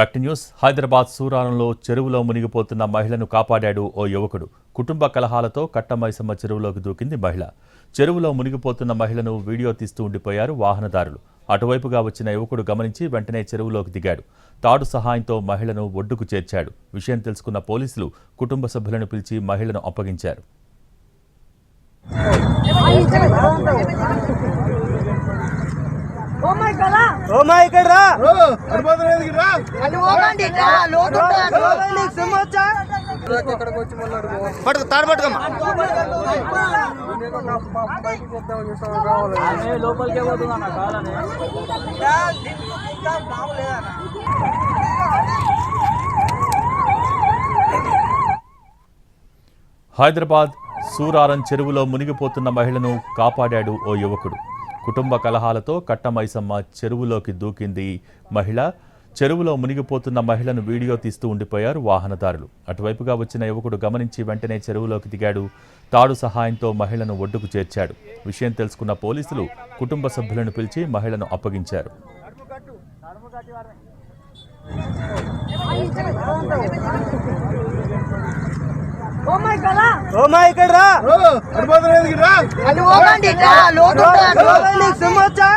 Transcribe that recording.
Back news. Hyderabad సూరాలంలో చెరువులో మునిగిపోతున్న మహిళను కాపాడాడు ఓ యువకుడు. కుటుంబ కలహాలతో కట్టమైసమ్మ చెరువులోకి దూకింది మహిళ. చెరువులో మునిగిపోతున్న మహిళను వీడియో తీస్తూ ఉండిపోయారు వాహనదారులు. అటువైపుగా వచ్చిన యువకుడు గమనించి వెంటనే చెరువులోకి దిగాడు. తాడు సహాయంతో మహిళను ఒడ్డుకు చేర్చాడు. విషయం తెలుసుకున్న పోలీసులు కుటుంబ సభ్యులను పిలిచి మహిళను అప్పగించారు. ఓమా ఇక్కడ రా పట్టుకు తాడు పట్టుకోమ్మా. లోపలికే హైదరాబాద్ సూరారం చెరువులో మునిగిపోతున్న మహిళను కాపాడాడు ఓ యువకుడు. కుటుంబ కలహాలతో కట్టమైసమ్మ చెరువులోకి దూకింది మహిళ. చెరువులో మునిగిపోతున్న మహిళను వీడియో తీస్తూ ఉండిపోయారు వాహనదారులు. అటువైపుగా వచ్చిన యువకుడు గమనించి వెంటనే చెరువులోకి దిగాడు. తాడు సహాయంతో మహిళను ఒడ్డుకు చేర్చాడు. విషయం తెలుసుకున్న పోలీసులు కుటుంబ సభ్యులను పిలిచి మహిళను అప్పగించారు. ఓమా ఇక్కడ రా ఉంటుంది. నీకు సిమ్ వచ్చా